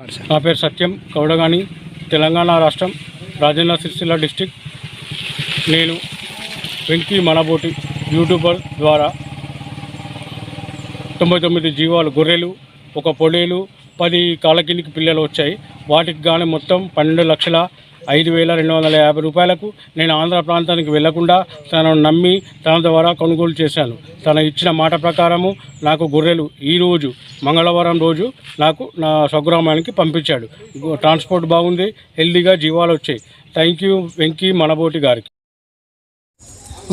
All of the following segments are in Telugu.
నా పేరు సత్యం కౌడగాని తెలంగాణ రాష్ట్రం రాజన్న సిరిసిల్ల డిస్టిక్ నేను వెంకీ మనబోటి యూట్యూబర్ ద్వారా తొంభై తొమ్మిది జీవాలు గొర్రెలు ఒక పొడేలు పది కాళ్ళకిందికి పిల్లలు వచ్చాయి. వాటికి కానీ మొత్తం పన్నెండు లక్షల ఐదు వేల రెండు వందల యాభై రూపాయలకు నేను ఆంధ్ర ప్రాంతానికి వెళ్ళకుండా తనను నమ్మి తన ద్వారా కొనుగోలు చేశాను. తన ఇచ్చిన మాట ప్రకారము నాకు గొర్రెలు ఈరోజు మంగళవారం రోజు నాకు నా స్వగ్రామానికి పంపించాడు. ట్రాన్స్పోర్ట్ బాగుంది హెల్దీగా జీవాలు వచ్చాయి. థ్యాంక్ యూ వెంకీ మనబోటి గారికి.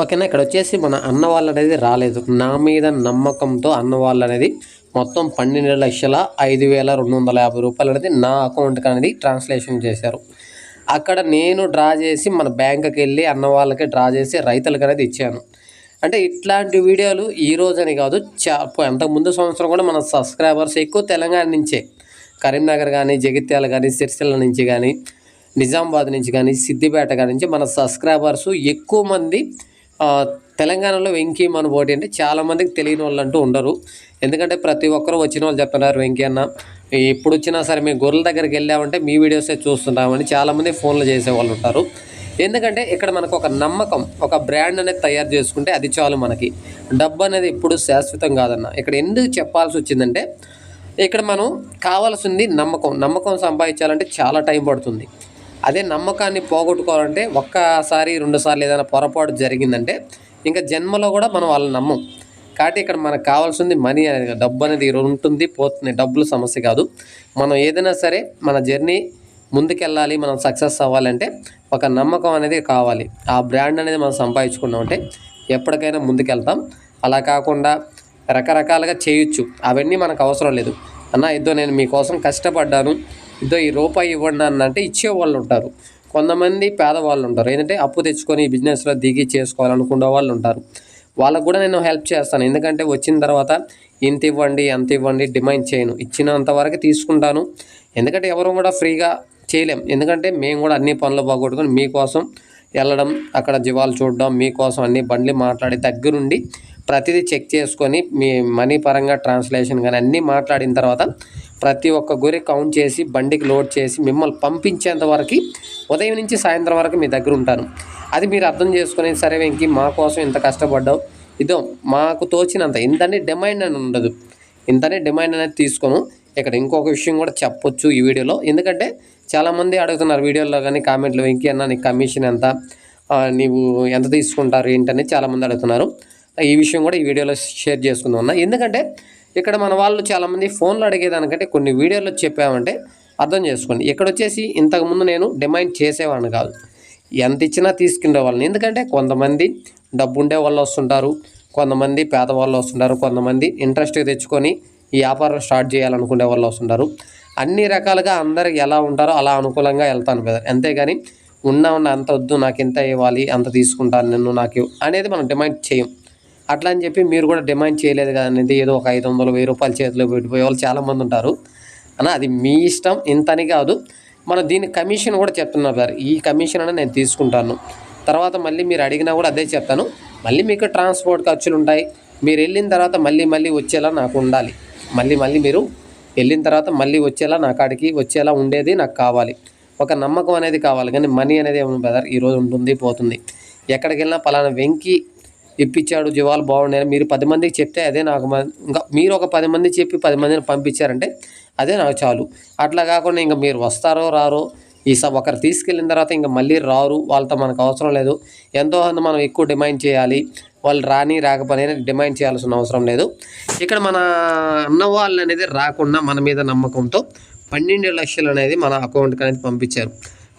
ఓకేనా ఇక్కడ వచ్చేసి మన అన్న వాళ్ళు అనేది రాలేదు. నా మీద నమ్మకంతో అన్న వాళ్ళు అనేది మొత్తం పన్నెండు లక్షల ఐదు వేల రెండు వందల యాభై రూపాయలు అనేది నా అకౌంట్కి అనేది ట్రాన్స్లేషన్ చేశారు. అక్కడ నేను డ్రా చేసి మన బ్యాంకుకి వెళ్ళి అన్న వాళ్ళకి డ్రా చేసి రైతులకు అనేది ఇచ్చాను. అంటే ఇట్లాంటి వీడియోలు ఈ రోజని కాదు చా అంతకు ముందు సంవత్సరం కూడా మన సబ్స్క్రైబర్స్ ఎక్కువ తెలంగాణ నుంచే. కరీంనగర్ కానీ జగిత్యాల కానీ సిరిసిల్ల నుంచి కానీ నిజామాబాద్ నుంచి కానీ సిద్దిపేట కానీ నుంచి మన సబ్స్క్రైబర్స్ ఎక్కువ మంది తెలంగాణలో వెంకీ మన పోటీ అంటే చాలామందికి తెలియని వాళ్ళు అంటూ ఉండరు. ఎందుకంటే ప్రతి ఒక్కరు వచ్చిన వాళ్ళు చెప్తున్నారు వెంకీ అన్న ఎప్పుడు వచ్చినా సరే మేము గొర్రెల దగ్గరికి వెళ్ళామంటే మీ వీడియోసే చూస్తుంటామని చాలామంది ఫోన్లు చేసేవాళ్ళు ఉంటారు. ఎందుకంటే ఇక్కడ మనకు ఒక నమ్మకం ఒక బ్రాండ్ అనేది తయారు చేసుకుంటే అది చాలు మనకి. డబ్బు అనేది ఎప్పుడు శాశ్వతం కాదన్న. ఇక్కడ ఎందుకు చెప్పాల్సి వచ్చిందంటే ఇక్కడ మనం కావాల్సింది నమ్మకం. నమ్మకం సంపాదించాలంటే చాలా టైం పడుతుంది. అదే నమ్మకాన్ని పోగొట్టుకోవాలంటే ఒక్కసారి రెండుసార్లు ఏదైనా పొరపాటు జరిగిందంటే ఇంకా జన్మలో కూడా మనం వాళ్ళని నమ్మం. కాబట్టి ఇక్కడ మనకు కావాల్సింది మనీ అనేది డబ్బు అనేది ఉంటుంది పోతుంది. డబ్బులు సమస్య కాదు. మనం ఏదైనా సరే మన జర్నీ ముందుకెళ్ళాలి మనం సక్సెస్ అవ్వాలంటే ఒక నమ్మకం అనేది కావాలి. ఆ బ్రాండ్ అనేది మనం సంపాదించుకున్నామంటే ఎప్పటికైనా ముందుకెళ్తాం. అలా కాకుండా రకరకాలుగా చేయొచ్చు. అవన్నీ మనకు అవసరం లేదు. అన్న ఇద్దో నేను మీకోసం కష్టపడ్డాను. ఇద్దో ఈ రూపాయి ఇవ్వండి అన్న అంటే ఇచ్చే వాళ్ళు ఉంటారు. కొంతమంది పేదవాళ్ళు ఉంటారు. ఏంటంటే అప్పు తెచ్చుకొని బిజినెస్లో దిగి చేసుకోవాలనుకునే వాళ్ళు ఉంటారు. వాళ్ళకు కూడా నేను హెల్ప్ చేస్తాను. ఎందుకంటే వచ్చిన తర్వాత ఇంత ఇవ్వండి అంత ఇవ్వండి డిమాండ్ చేయను. ఇచ్చినంత వరకు తీసుకుంటాను. ఎందుకంటే ఎవరు కూడా ఫ్రీగా చేయలేం. ఎందుకంటే మేము కూడా అన్ని పనులు బాగొట్టుకొని మీకోసం వెళ్ళడం అక్కడ జీవాలు చూడడం మీకోసం అన్ని బండ్లు మాట్లాడి దగ్గరుండి ప్రతిదీ చెక్ చేసుకొని మీ మనీ పరంగా ట్రాన్స్లేషన్ కానీ అన్నీ మాట్లాడిన తర్వాత ప్రతి ఒక్క గురి కౌంట్ చేసి బండికి లోడ్ చేసి మిమ్మల్ని పంపించేంత వరకు ఉదయం నుంచి సాయంత్రం వరకు మీ దగ్గర ఉంటాను అది మీరు అర్థం చేసుకుని సరే వెంకి మా కోసం ఇంత కష్టపడ్డావు. ఇదో మాకు తోచినంత. ఇంతనే డిమాండ్ అని ఉండదు. ఇంతనే డిమాండ్ అనేది తీసుకోను ఇక్కడ ఇంకొక విషయం కూడా చెప్పొచ్చు ఈ వీడియోలో. ఎందుకంటే చాలామంది అడుగుతున్నారు వీడియోలో కానీ కామెంట్లో వెంకీ అన్న నీ కమిషన్ ఎంత? నీవు ఎంత తీసుకుంటారు? ఏంటని చాలామంది అడుగుతున్నారు. ఈ విషయం కూడా ఈ వీడియోలో షేర్ చేసుకుందాం అన్న. ఎందుకంటే ఇక్కడ మన వాళ్ళు చాలామంది ఫోన్లో అడిగేదానికంటే కొన్ని వీడియోలో చెప్పామంటే అర్థం చేసుకోండి. ఇక్కడ వచ్చేసి ఇంతకుముందు నేను డిమాండ్ చేసేవాడిని కాదు. ఎంత ఇచ్చినా తీసుకునే వాళ్ళని. ఎందుకంటే కొంతమంది డబ్బు ఉండే వాళ్ళు వస్తుంటారు. కొంతమంది పేదవాళ్ళు వస్తుంటారు. కొంతమంది ఇంట్రెస్ట్ తెచ్చుకొని ఈ వ్యాపారం స్టార్ట్ చేయాలనుకునే వాళ్ళు వస్తుంటారు. అన్ని రకాలుగా అందరు ఎలా ఉంటారో అలా అనుకూలంగా వెళ్తాను కదా. అంతేగాని ఉన్న ఉన్న అంత వద్దు నాకు ఎంత ఇవ్వాలి అంత తీసుకుంటాను నిన్ను నాకు అనేది మనం డిమాండ్ చేయం. అట్లా అని చెప్పి మీరు కూడా డిమాండ్ చేయలేదు కదండి ఏదో ఒక ఐదు వందలు వెయ్యి రూపాయలు చేతిలో పెట్టిపోయే వాళ్ళు చాలామంది ఉంటారు. అన్న అది మీ ఇష్టం ఇంతని కాదు. మనం దీని కమిషన్ కూడా చెప్తున్నారు సార్. ఈ కమిషన్ అనేది నేను తీసుకుంటాను. తర్వాత మళ్ళీ మీరు అడిగినా కూడా అదే చెప్తాను. మళ్ళీ మీకు ట్రాన్స్పోర్ట్ ఖర్చులు ఉంటాయి. మీరు వెళ్ళిన తర్వాత మళ్ళీ మళ్ళీ వచ్చేలా నాకు ఉండాలి. మళ్ళీ మళ్ళీ మీరు వెళ్ళిన తర్వాత మళ్ళీ వచ్చేలా నా కాడికి వచ్చేలా ఉండేది నాకు కావాలి. ఒక నమ్మకం అనేది కావాలి. కానీ మనీ అనేది ఏమో బ్రదర్? ఈరోజు ఉంటుంది పోతుంది. ఎక్కడికి వెళ్ళినా పలానా వెంకి ఇప్పించాడు జీవాలు బాగున్నాయని మీరు పది మందికి చెప్తే అదే నాకు ఇంకా మీరు ఒక పది మంది చెప్పి పది మందిని పంపించారంటే అదే నాకు చాలు. అట్లా కాకుండా ఇంకా మీరు వస్తారో రారో ఈ సబ్ ఒకరు తీసుకెళ్ళిన తర్వాత ఇంకా మళ్ళీ రారు వాళ్ళతో మనకు అవసరం లేదు. ఎంతో మంది మనం ఎక్కువ డిమాండ్ చేయాలి. వాళ్ళు రాని రాకపోయినా డిమాండ్ చేయాల్సిన అవసరం లేదు. ఇక్కడ మన అన్నవాళ్ళు అనేది రాకుండా మన మీద నమ్మకంతో పన్నెండు లక్షలు అనేది మన అకౌంట్కి అనేది పంపించారు.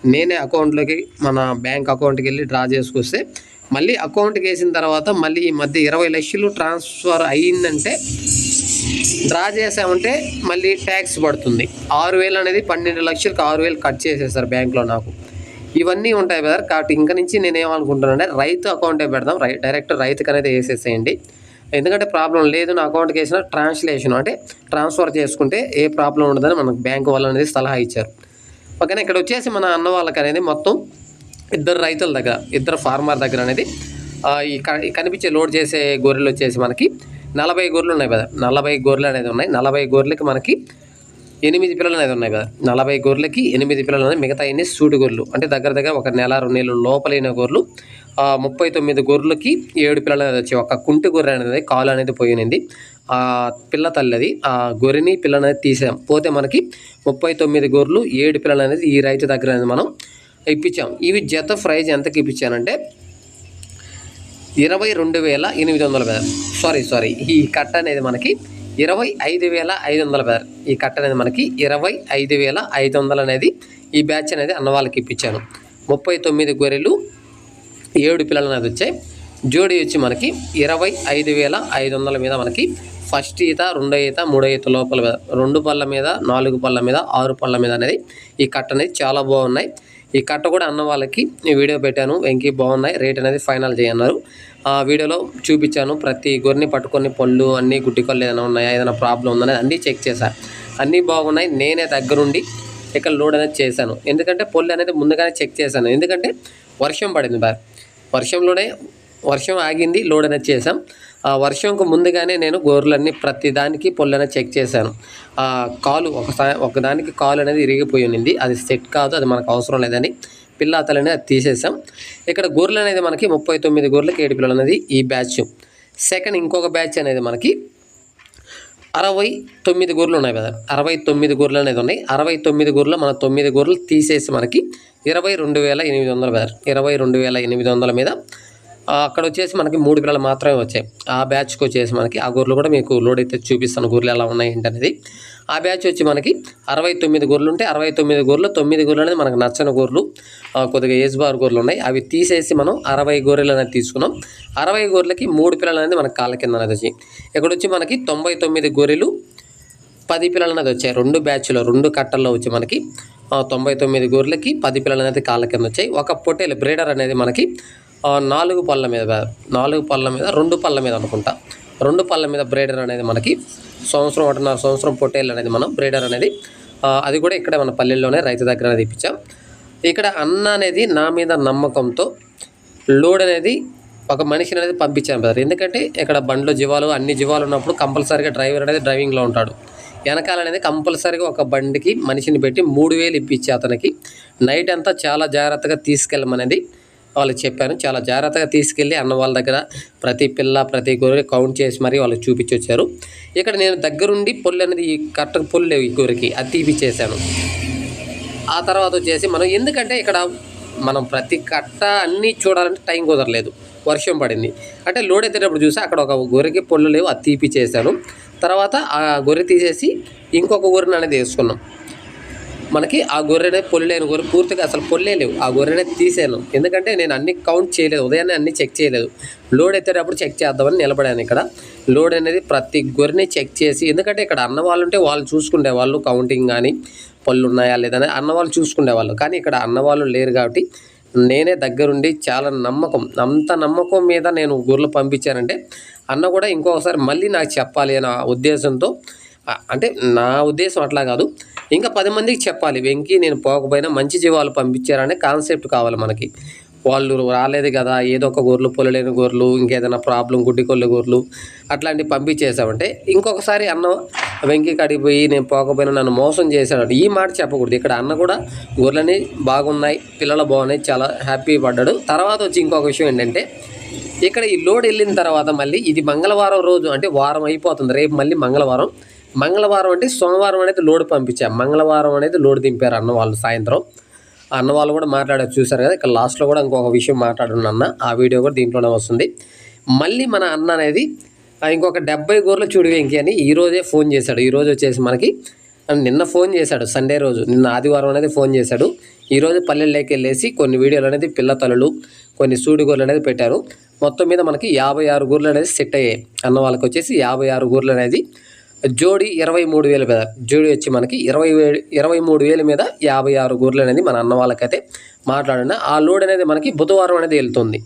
నేనే అకౌంట్లోకి మన బ్యాంక్ అకౌంట్కి వెళ్ళి డ్రా చేసుకొస్తే మళ్ళీ అకౌంట్కి వేసిన తర్వాత మళ్ళీ ఈ మధ్య ఇరవై లక్షలు ట్రాన్స్ఫర్ అయ్యిందంటే డ్రా చేసామంటే మళ్ళీ ట్యాక్స్ పడుతుంది. ఆరు వేలు అనేది పన్నెండు లక్షలకు ఆరు వేలు కట్ చేసేస్తారు బ్యాంక్లో నాకు. ఇవన్నీ ఉంటాయి బ్రదర్ కాబట్టి ఇంక నుంచి నేను ఏమనుకుంటున్నానంటే రైతు అకౌంటే పెడదాం. రై డైరెక్ట్ రైతుకు అనేది వేసేసేయండి. ఎందుకంటే ప్రాబ్లం లేదు. నా అకౌంట్కి వేసిన ట్రాన్స్లేషన్ అంటే ట్రాన్స్ఫర్ చేసుకుంటే ఏ ప్రాబ్లం ఉండదని మనకు బ్యాంక్ వాళ్ళు అనేది సలహా ఇచ్చారు. ఓకేనా? ఇక్కడ వచ్చేసి మన అన్న వాళ్ళకి అనేది మొత్తం ఇద్దరు రైతుల దగ్గర ఇద్దరు ఫార్మర్ దగ్గర అనేది ఈ కనిపించే లోడ్ చేసే గొర్రెలు వచ్చేసి మనకి నలభై గొర్రెలు ఉన్నాయి కదా. నలభై గొర్రెలు అనేది ఉన్నాయి. నలభై గొర్రెలకి మనకి ఎనిమిది పిల్లలు అనేది ఉన్నాయి కదా. నలభై గొర్రెలకి ఎనిమిది పిల్లలు అనేది మిగతా అన్ని సూటి గొర్రెలు. అంటే దగ్గర దగ్గర ఒక నెల రెండు నెలలు లోపలైన గొర్రెలు ముప్పై తొమ్మిది గొర్రెలకి ఏడు పిల్లలు అనేది వచ్చి ఒక కుంటి గొర్రె అనేది కాలు అనేది పోయినింది. ఆ పిల్ల తల్లిది ఆ గొర్రెని పిల్లనేది తీసాం. పోతే మనకి ముప్పై తొమ్మిది గొర్రెలు ఏడు పిల్లలు అనేది ఈ రైతు దగ్గర అనేది మనం ఇప్పించాం. ఇవి జత ప్రైజ్ ఎంతకి ఇప్పించానంటే ఇరవై రెండు వేల ఎనిమిది వందల బెదర్ సారీ సారీ ఈ కట్ట అనేది మనకి ఇరవై ఐదు వేల ఐదు వందల బెదర్ ఈ కట్ట అనేది మనకి ఇరవై ఐదు వేల ఐదు వందలు అనేది ఈ బ్యాచ్ అనేది అన్న వాళ్ళకి ఇప్పించాను. ముప్పై తొమ్మిది గొర్రెలు ఏడు పిల్లలు అనేది వచ్చాయి. జోడి వచ్చి మనకి ఇరవై ఐదు వేల ఐదు వందల మీద మనకి ఫస్ట్ ఈత రెండో ఈత మూడో ఈత లోపల మీద రెండు పళ్ళ మీద నాలుగు పళ్ళ మీద ఆరు పళ్ళ మీద అనేది ఈ కట్ట అనేది చాలా బాగున్నాయి. ఈ కట్ట కూడా అన్న వాళ్ళకి వీడియో పెట్టాను. వెంకీ బాగున్నాయి. రేట్ అనేది ఫైనల్ చేయన్నారు. ఆ వీడియోలో చూపించాను. ప్రతి గొర్రెని పట్టుకొని పళ్ళు అన్నీ గుడ్డి ఏదైనా ఉన్నాయా? ఏదైనా ప్రాబ్లం ఉందని అన్నీ చెక్ చేశాను అన్నీ బాగున్నాయి. నేనే దగ్గరుండి ఇక్కడ లోడ్ అనేది చేశాను. ఎందుకంటే పొల్లు అనేది ముందుగానే చెక్ చేశాను. ఎందుకంటే వర్షం పడింది బాగా. వర్షంలోనే వర్షం ఆగింది లోడ్ అనేది చేసాం వర్షంకు ముందుగానే నేను గోర్లన్నీ ప్రతిదానికి పొల్లని చెక్ చేశాను. ఆ కాలు ఒకసారి ఒకదానికి కాలు అనేది ఇరిగిపోయి ఉన్నింది అది సెట్ కాదు అది మనకు అవసరం లేదని పిల్ల అతలని అది తీసేసాం ఇక్కడ గొర్రెలు అనేది మనకి ముప్పై తొమ్మిది గొర్రెలకి ఏడు పిల్లలు అనేది ఈ బ్యాచ్. సెకండ్ ఇంకొక బ్యాచ్ అనేది మనకి అరవై తొమ్మిది గొర్రెలు ఉన్నాయి కదా. అరవై తొమ్మిది గొర్రెలు అనేది ఉన్నాయి. అరవై తొమ్మిది గొర్రెలు మన తొమ్మిది గొర్రెలు తీసేసి మనకి ఇరవై రెండు వేల ఎనిమిది వందల బెదర్ ఇరవై రెండు వేల ఎనిమిది వందల మీద అక్కడ వచ్చేసి మనకి మూడు పిల్లలు మాత్రమే వచ్చాయి. ఆ బ్యాచ్కి వచ్చేసి మనకి ఆ గొర్రెలు కూడా మీకు లోడ్ అయితే చూపిస్తాను గొర్రెలు ఎలా ఉన్నాయి ఏంటనేది అనేది. ఆ బ్యాచ్ వచ్చి మనకి అరవై తొమ్మిది గొర్రెలు ఉంటే అరవై తొమ్మిది గొర్రెలు తొమ్మిది గొర్రెలు అనేది మనకు నచ్చని గొర్రెలు కొద్దిగా ఏజ్ బార్ గొర్రెలు ఉన్నాయి. అవి తీసేసి మనం అరవై గొర్రెలు అనేది తీసుకున్నాం. అరవై గొర్రెలకి మూడు పిల్లలు అనేది మనకి కాళ్ళ కింద అనేది వచ్చి ఇక్కడ వచ్చి మనకి తొంభై తొమ్మిది గొర్రెలు పది పిల్లలు అనేది వచ్చాయి. రెండు బ్యాచ్లో రెండు కట్టల్లో వచ్చి మనకి తొంభై తొమ్మిది గొర్రెలకి పది పిల్లలు అనేది కాళ్ళ కింద వచ్చాయి. ఒక పొట్టేలు బ్రీడర్ అనేది మనకి నాలుగు పళ్ళ మీద నాలుగు పళ్ళ మీద రెండు పళ్ళ మీద అనుకుంటా. రెండు పళ్ళ మీద బ్రేడర్ అనేది మనకి సంవత్సరం ఒకటిన్నర సంవత్సరం పొట్టేళ్ళు అనేది మనం బ్రేడర్ అనేది అది కూడా ఇక్కడ మన పల్లెల్లోనే రైతు దగ్గర అనేది ఇప్పించాం. ఇక్కడ అన్న అనేది నా మీద నమ్మకంతో లోడ్ అనేది ఒక మనిషిని అనేది పంపించాను బ్రదర్. ఎందుకంటే ఇక్కడ బండ్లు జీవాలు అన్ని జీవాలు ఉన్నప్పుడు కంపల్సరీగా డ్రైవర్ అనేది డ్రైవింగ్లో ఉంటాడు. వెనకాల అనేది కంపల్సరీగా ఒక బండికి మనిషిని పెట్టి మూడు వేలు ఇప్పించి అతనికి. నైట్ అంతా చాలా జాగ్రత్తగా తీసుకెళ్ళమనేది వాళ్ళకి చెప్పాను. చాలా జాగ్రత్తగా తీసుకెళ్ళి అన్న వాళ్ళ దగ్గర ప్రతి పిల్ల ప్రతి గొర్రె కౌంట్ చేసి మరీ వాళ్ళకి చూపించి వచ్చారు ఇక్కడ నేను దగ్గరుండి పొల్లు అనేది ఈ కట్ట పొల్లు లేవు ఈ గొర్రెకి అది తీపిచ్చేసాను ఆ తర్వాత వచ్చేసి మనం ఎందుకంటే ఇక్కడ మనం ప్రతి కట్ట అన్నీ చూడాలంటే టైం కుదరలేదు. వర్షం పడింది. అంటే లోడ్ ఎత్తేటప్పుడు చూసి అక్కడ ఒక గొర్రెకి పొల్లు లేవు అది తీపి చేశాను. తర్వాత ఆ గొర్రె తీసేసి ఇంకొక గొర్రెని అనేది వేసుకున్నాం. మనకి ఆ గొర్రెనే పొల్లు గొర్రె పూర్తిగా అసలు పొల్లే లేవు. ఆ గొర్రెనే తీసాను ఎందుకంటే నేను అన్ని కౌంట్ చేయలేదు. ఉదయాన్నే అన్ని చెక్ చేయలేదు. లోడ్ ఎత్తేటప్పుడు చెక్ చేద్దామని నిలబడాను ఇక్కడ. లోడ్ అనేది ప్రతి గొర్రెని చెక్ చేసి ఎందుకంటే ఇక్కడ అన్న వాళ్ళు ఉంటే వాళ్ళు చూసుకునే వాళ్ళు కౌంటింగ్ కానీ పళ్ళు ఉన్నాయా లేదని అన్న వాళ్ళు. కానీ ఇక్కడ అన్న వాళ్ళు లేరు కాబట్టి నేనే దగ్గరుండి చాలా నమ్మకం. అంత నమ్మకం మీద నేను గొర్రెలు పంపించానంటే అన్న కూడా ఇంకొకసారి మళ్ళీ నాకు చెప్పాలి అనే ఉద్దేశంతో అంటే నా ఉద్దేశం అట్లా కాదు. ఇంకా పది మందికి చెప్పాలి. వెంకీ నేను పోకపోయినా మంచి జీవాలు పంపించారనే కాన్సెప్ట్ కావాలి మనకి. వాళ్ళు రాలేదు కదా ఏదో ఒక గొర్రెలు పొలలేని గొర్రెలు ఇంకేదైనా ప్రాబ్లం గుడ్డి కొల్లు గొర్రెలు అట్లాంటివి పంపించేసామంటే ఇంకొకసారి అన్న వెంకీ కాడికి పోయి నేను పోకపోయినా నన్ను మోసం చేశాడు ఈ మాట చెప్పకూడదు. ఇక్కడ అన్న కూడా గొర్రెలని బాగున్నాయి పిల్లలు బాగున్నాయి చాలా హ్యాపీ పడ్డాడు. తర్వాత వచ్చి ఇంకొక విషయం ఏంటంటే ఇక్కడ ఈ లోడ్ వెళ్ళిన తర్వాత మళ్ళీ ఇది మంగళవారం రోజు అంటే వారం అయిపోతుంది. రేపు మళ్ళీ మంగళవారం. మంగళవారం అంటే సోమవారం అనేది లోడ్ పంపించాం మంగళవారం అనేది లోడ్ దింపారు అన్న వాళ్ళు సాయంత్రం. అన్న వాళ్ళు కూడా మాట్లాడారు చూశారు కదా. ఇక్కడ లాస్ట్లో కూడా ఇంకొక విషయం మాట్లాడున్న అన్న ఆ వీడియో కూడా దీంట్లోనే వస్తుంది. మళ్ళీ మన అన్న అనేది ఇంకొక డెబ్బై గోర్లు చూడు వెంకీ అని ఈ రోజే ఫోన్ చేశాడు. ఈరోజు వచ్చేసి మనకి నిన్న ఫోన్ చేశాడు సండే రోజు. నిన్న ఆదివారం అనేది ఫోన్ చేశాడు. ఈరోజు పల్లెల్లోకి వెళ్ళేసి కొన్ని వీడియోలు అనేది పిల్ల తలలు కొన్ని సూడి అనేది పెట్టారు. మొత్తం మీద మనకి యాభై ఆరు గూర్లు అనేది సెట్ అయ్యాయి. అన్న వాళ్ళకి వచ్చేసి యాభై ఆరు గూర్లు అనేది జోడి ఇరవై మూడు వేల మీద. జోడి వచ్చి మనకి ఇరవై వేలు ఇరవై మూడు వేల మీద యాభై ఆరు గొర్రెలు అనేది మన అన్న వాళ్ళకైతే మాట్లాడిన ఆ లోడ్ అనేది మనకి బుధవారం అనేది వెళ్తుంది.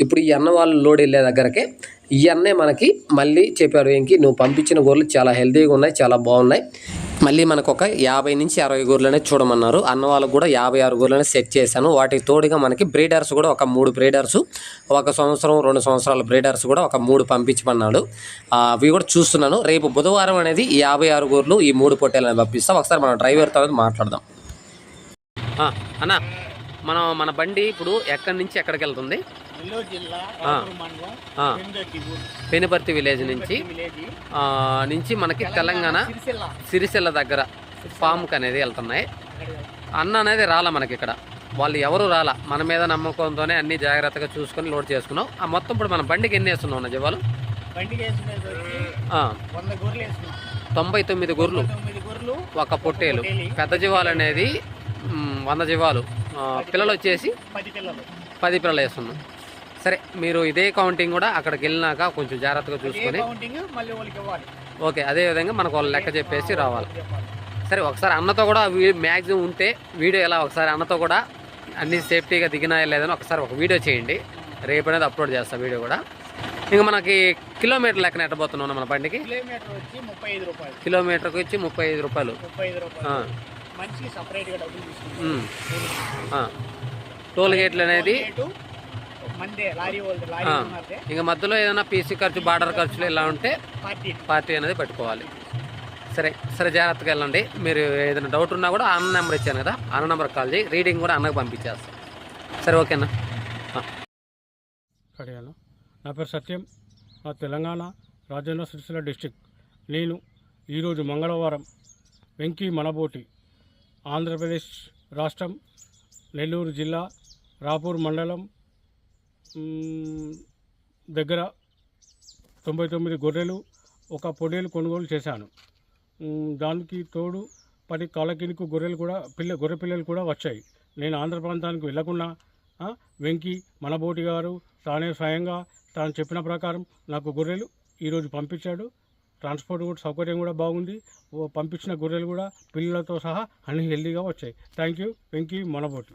ఇప్పుడు ఈ అన్న వాళ్ళు లోడ్ వెళ్ళే దగ్గరకే ఈ అన్నే మనకి మళ్ళీ చెప్పాడు ఏంకి? నువ్వు పంపించిన గొర్రెలు చాలా హెల్తీగా ఉన్నాయి చాలా బాగున్నాయి. మళ్ళీ మనకు ఒక యాభై నుంచి అరవై గూర్లనే చూడమన్నారు. అన్న వాళ్ళకు కూడా యాభై ఆరు గూర్లనే సెట్ చేశాను. వాటికి తోడుగా మనకి బ్రీడర్స్ కూడా ఒక మూడు బ్రీడర్స్ ఒక సంవత్సరం రెండు సంవత్సరాల బ్రీడర్స్ కూడా ఒక మూడు పంపించమన్నాడు. అవి కూడా చూస్తున్నాను. రేపు బుధవారం అనేది ఈ యాభై ఆరు గూర్లు ఈ మూడు పొట్టేలను పంపిస్తాం. ఒకసారి మన డ్రైవర్తో మాట్లాడదాం. అన్న మనం మన బండి ఇప్పుడు ఎక్కడి నుంచి ఎక్కడికి వెళ్తుంది? పెనుపర్తి విలేజ్ నుంచి. నుంచి మనకి తెలంగాణ సిరిసిల్ల. దగ్గర ఫామ్కి అనేది వెళ్తున్నాయి. అన్న అనేది రాలా మనకి ఇక్కడ. వాళ్ళు ఎవరు రాలా? మన మీద నమ్మకంతోనే అన్ని జాగ్రత్తగా చూసుకొని లోడ్ చేసుకున్నాం. ఆ మొత్తం ఇప్పుడు మన బండికి ఎన్ని వేస్తున్నాం అన్న జీవాలు? తొంభై తొమ్మిది గొర్రెలు. ఒక పొట్టేలు. పెద్ద జీవాలు అనేది వంద జీవాలు. పిల్లలు. వచ్చేసి పది పిల్లలు. పది పిల్లలు వేస్తున్నాం. సరే మీరు ఇదే కౌంటింగ్ కూడా అక్కడికి వెళ్ళినాక కొంచెం జాగ్రత్తగా చూసుకొని ఓకే అదే విధంగా మనకు వాళ్ళు లెక్క చెప్పేసి రావాలి. సరే ఒకసారి అన్నతో కూడా మ్యాక్సిమం ఉంటే వీడియో ఎలా ఒకసారి అన్నతో కూడా అన్ని సేఫ్టీగా దిగినాయా లేదని ఒకసారి ఒక వీడియో చేయండి. రేపు అనేది అప్లోడ్ చేస్తాం వీడియో కూడా. ఇంకా మనకి కిలోమీటర్ లెక్కన ఎట్టబోతున్నాం మన బండికి? కిలోమీటర్కి వచ్చి ముప్పై ఐదు రూపాయలు. టోల్ గేట్లు అనేది ఇంకా మధ్యలో ఏదైనా పీసీ ఖర్చు బార్డర్ ఖర్చులు ఇలా ఉంటే పార్టీ. పార్టీ అనేది పెట్టుకోవాలి. సరే సరే జాగ్రత్తగా వెళ్ళండి. మీరు ఏదైనా డౌట్ ఉన్నా కూడా అన్న నెంబర్ ఇచ్చాను కదా అన్న నెంబర్కి కాల్ చేయి. రీడింగ్ కూడా అన్నకు పంపించేస్తాం. సరే ఓకేనా కడియాను నా పేరు సత్యం. నా తెలంగాణ రాజన్న సిరిసిల్ల డిస్టిక్. నేను ఈరోజు మంగళవారం వెంకీ మనబోటి ఆంధ్రప్రదేశ్ రాష్ట్రం నెల్లూరు జిల్లా రాపూర్ మండలం దగ్గర తొంభై తొమ్మిది గొర్రెలు ఒక పొడేలు కొనుగోలు చేశాను. దానికి తోడు పది కాలకినికి గొర్రెలు కూడా పిల్ల గొర్రె పిల్లలు కూడా వచ్చాయి. నేను ఆంధ్ర ప్రాంతానికి వెళ్ళకుండా వెంకి వెంకీ మనబోటి గారు తానే స్వయంగా తాను చెప్పిన ప్రకారం నాకు గొర్రెలు ఈరోజు పంపించాడు. ట్రాన్స్పోర్ట్ కూడా సౌకర్యం కూడా బాగుంది. ఓ పంపించిన గొర్రెలు కూడా పిల్లలతో సహా అన్ని హెల్దీగా వచ్చాయి. Thank you Venky మనబోటి.